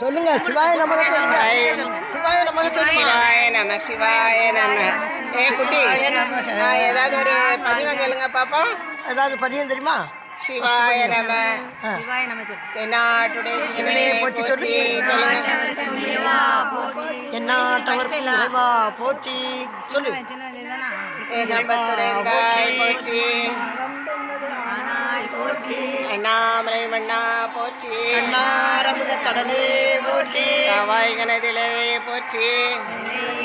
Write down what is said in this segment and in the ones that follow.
சொல்லுங்க சிவாய நமக சிவாய நமக சொல்லுங்க. சிவாய நம சிவாய நம. ஏ குட்டி ஏதாவது ஒரு பதிகம் சொல்லுங்க பாப்போம். ஏதாவது பதியம் தெரியுமா? சிவாய நம. ஆ. தென்னாட்டுடைய சிவனே போற்றி சொல்லு. சொல்லுங்க என்னாட்டவர் இறைவா போற்றி. சொல்லு ஏகம்பத்துரைந்தாய் போற்றி. மண்ணா போற்றி. அன்னாரமுத கடலே போற்றி. காவாய் கனதிலே போற்றி.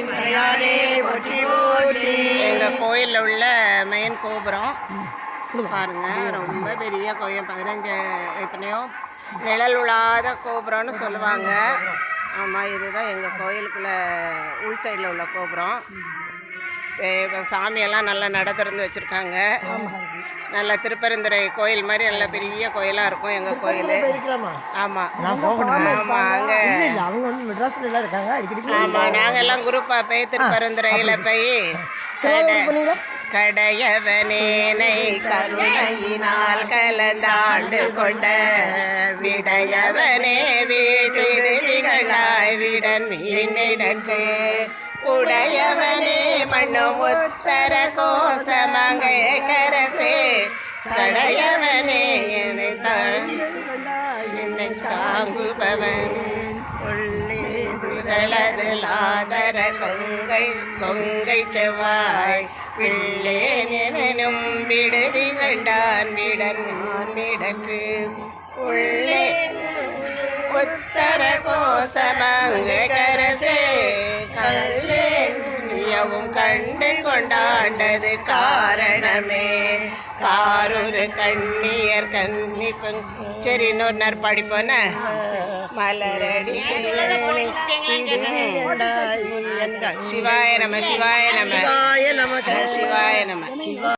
மலையாளே போற்றி போற்றி. எங்க கோயில்ல உள்ள மெயின் கோபுரம். பாருங்க ரொம்ப பெரிய கோயில் பதினஞ்சு எத்தனையோ நிழல் உழாத கோபுரம்னு சொல்லுவாங்க. ஆமாம் இதுதான் எங்கள் கோயிலுக்குள்ள உள் சைடில் உள்ள கோபுரம். இப்போ சாமியெல்லாம் நல்லா நட திறந்து வச்சுருக்காங்க நல்ல திருப்பரந்துரை கோயில் மாதிரி நல்ல பெரிய கோயிலாக இருக்கும் எங்கள் கோயில். ஆமாம் ஆமாம் அங்கே இல்லை இல்லை. அவங்க வந்து மெட்ராஸில் எல்லாம் இருக்காங்க. அடிக்கடி ஆமாம் நாங்கள் எல்லாம் குரூப்பாக போய் திருப்பரந்துரையில் போய் கடையவனேனை கருணையினால் கலந்தாண்டு கொண்ட விடையவனே வீட்டிடு திகழாய் விடன் மீனிடன்று உடையவனே மண்ணு உத்தர கோசமங்கை கரசே சடையவனே என்னை தாங்குபவன் உள்ளே லாதர கொங்கை கொங்கை செவ்வாய். பிள்ளேனும் விடுதி கண்டான் விடன் நான் விடற்று. உள்ளே உத்தர கோசமங்க கரசே கல்லேவும் கண்டு கொண்டாண்டது காரணமே. காரொரு கண்ணியர் கண்ணி சரி இன்னொரு நேரம் படிப்போன மலரடி சிவாய நம சிவாய நம. சிவாய நமக சிவாய நம.